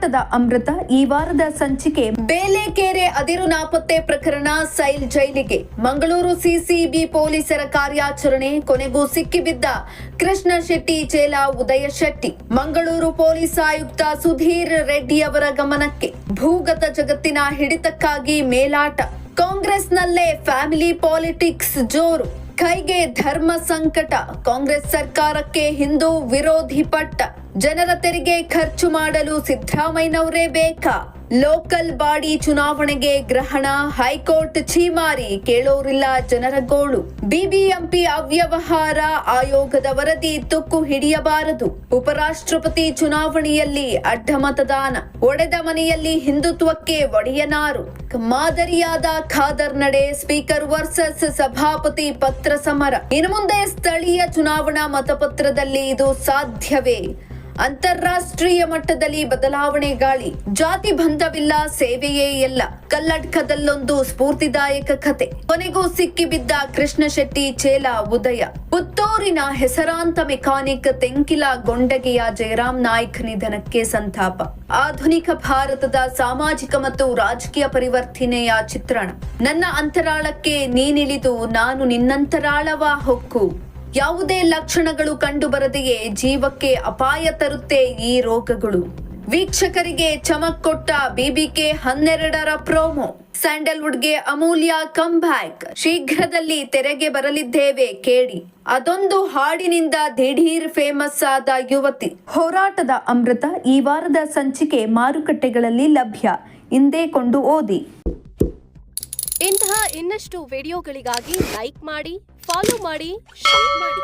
ಹೋರಾಟದ ಅಮೃತ ಈ ವಾರದ ಸಂಚಿಕೆ. ಬೇಲೆಕೆರೆ ಅದಿರು ನಾಪತ್ತೆ ಪ್ರಕರಣ ಸೈಲ್ ಜೈಲಿಗೆ. ಮಂಗಳೂರು ಸಿಸಿಬಿ ಪೊಲೀಸರ ಕಾರ್ಯಾಚರಣೆ ಕೊನೆಗೂ ಸಿಕ್ಕಿಬಿದ್ದ. ಕೃಷ್ಣ ಶೆಟ್ಟಿ ಚೇಲ ಉದಯ ಶೆಟ್ಟಿ. ಮಂಗಳೂರು ಪೊಲೀಸ್ ಆಯುಕ್ತ ಸುಧೀರ್ ರೆಡ್ಡಿ ಅವರ ಗಮನಕ್ಕೆ. ಭೂಗತ ಜಗತ್ತಿನ ಹಿಡಿತಕ್ಕಾಗಿ ಮೇಲಾಟ. ಕಾಂಗ್ರೆಸ್ನಲ್ಲೇ ಫ್ಯಾಮಿಲಿ ಪಾಲಿಟಿಕ್ಸ್ ಜೋರು. ಕೈಗೆ ಧರ್ಮ ಸಂಕಟ. ಕಾಂಗ್ರೆಸ್ ಸರ್ಕಾರಕ್ಕೆ ಹಿಂದೂ ವಿರೋಧಿ ಪಟ್ಟ. ಜನರ ತೆರಿಗೆ ಖರ್ಚು ಮಾಡಲು ಸಿದ್ದರಾಮಯ್ಯನವರೇ ಬೇಕಾ? ಲೋಕಲ್ ಬಾಡಿ ಚುನಾವಣೆಗೆ ಗ್ರಹಣ, ಹೈಕೋರ್ಟ್ ಛೀಮಾರಿ, ಕೇಳೋರಿಲ್ಲ ಜನರ ಗೋಳು. ಬಿಬಿಎಂಪಿ ಅವ್ಯವಹಾರ ಆಯೋಗದ ವರದಿ ತುಕ್ಕು ಹಿಡಿಯಬಾರದು. ಉಪರಾಷ್ಟ್ರಪತಿ ಚುನಾವಣೆಯಲ್ಲಿ ಅಡ್ಡ ಮತದಾನ. ಒಡೆದ ಮನೆಯಲ್ಲಿ ಹಿಂದುತ್ವಕ್ಕೆ ಒಡೆಯನಾರು. ಮಾದರಿಯಾದ ಖಾದರ್ ನಡೆ ಸ್ಪೀಕರ್ ವರ್ಸಸ್ ಸಭಾಪತಿ ಪತ್ರ ಸಮರ. ಇನ್ನು ಮುಂದೆ ಸ್ಥಳೀಯ ಚುನಾವಣಾ ಮತಪತ್ರದಲ್ಲಿ ಇದು ಸಾಧ್ಯವೇ? ಅಂತಾರಾಷ್ಟ್ರೀಯ ಮಟ್ಟದಲ್ಲಿ ಬದಲಾವಣೆ ಗಾಳಿ, ಜಾತಿ ಬಂಧವಿಲ್ಲ, ಸೇವೆಯೇ ಎಲ್ಲ ಕಲ್ಲಡ್ಕದಲ್ಲೊಂದು ಸ್ಫೂರ್ತಿದಾಯಕ ಕತೆ. ಕೊನೆಗೂ ಸಿಕ್ಕಿಬಿದ್ದ ಕೃಷ್ಣ ಶೆಟ್ಟಿ ಚೇಲ ಉದಯ. ಪುತ್ತೂರಿನ ಹೆಸರಾಂತ ಮೆಕಾನಿಕ್ ತೆಂಕಿಲ ಗೊಂಡಗೆಯ ಜಯರಾಮ್ ನಾಯ್ಕ್ ನಿಧನಕ್ಕೆ ಸಂತಾಪ. ಆಧುನಿಕ ಭಾರತದ ಸಾಮಾಜಿಕ ಮತ್ತು ರಾಜಕೀಯ ಪರಿವರ್ತನೆಯ ಚಿತ್ರಣ. ನನ್ನ ಅಂತರಾಳಕ್ಕೆ ನೀನಿಳಿದು, ನಾನು ನಿನ್ನಂತರಾಳವ ಹೊಕ್ಕು. ಯಾವುದೇ ಲಕ್ಷಣಗಳು ಕಂಡುಬರದೆಯೇ ಜೀವಕ್ಕೆ ಅಪಾಯ ತರುತ್ತೆ ಈ ರೋಗಗಳು. ವೀಕ್ಷಕರಿಗೆ ಚಮಕ್ ಕೊಟ್ಟ ಬಿಬಿಕೆ ಹನ್ನೆರಡರ ಪ್ರೋಮೋ. ಸ್ಯಾಂಡಲ್ವುಡ್ಗೆ ಅಮೂಲ್ಯ ಕಂಬ್ಯಾಕ್ ಶೀಘ್ರದಲ್ಲಿ ತೆರೆಗೆ ಬರಲಿದ್ದೇವೆ ಕೇಳಿ. ಅದೊಂದು ಹಾಡಿನಿಂದ ದಿಢೀರ್ ಫೇಮಸ್ ಆದ ಯುವತಿ. ಹೋರಾಟದ ಅಮೃತ ಈ ವಾರದ ಸಂಚಿಕೆ ಮಾರುಕಟ್ಟೆಗಳಲ್ಲಿ ಲಭ್ಯ. ಹಿಂದೆ ಕೊಂಡು ಓದಿ. ಇಂತಹ ಇನ್ನಷ್ಟು ವಿಡಿಯೋಗಳಿಗಾಗಿ ಲೈಕ್ ಮಾಡಿ ಫಾಲೋ ಮಾಡಿ ಶೇರ್ ಮಾಡಿ.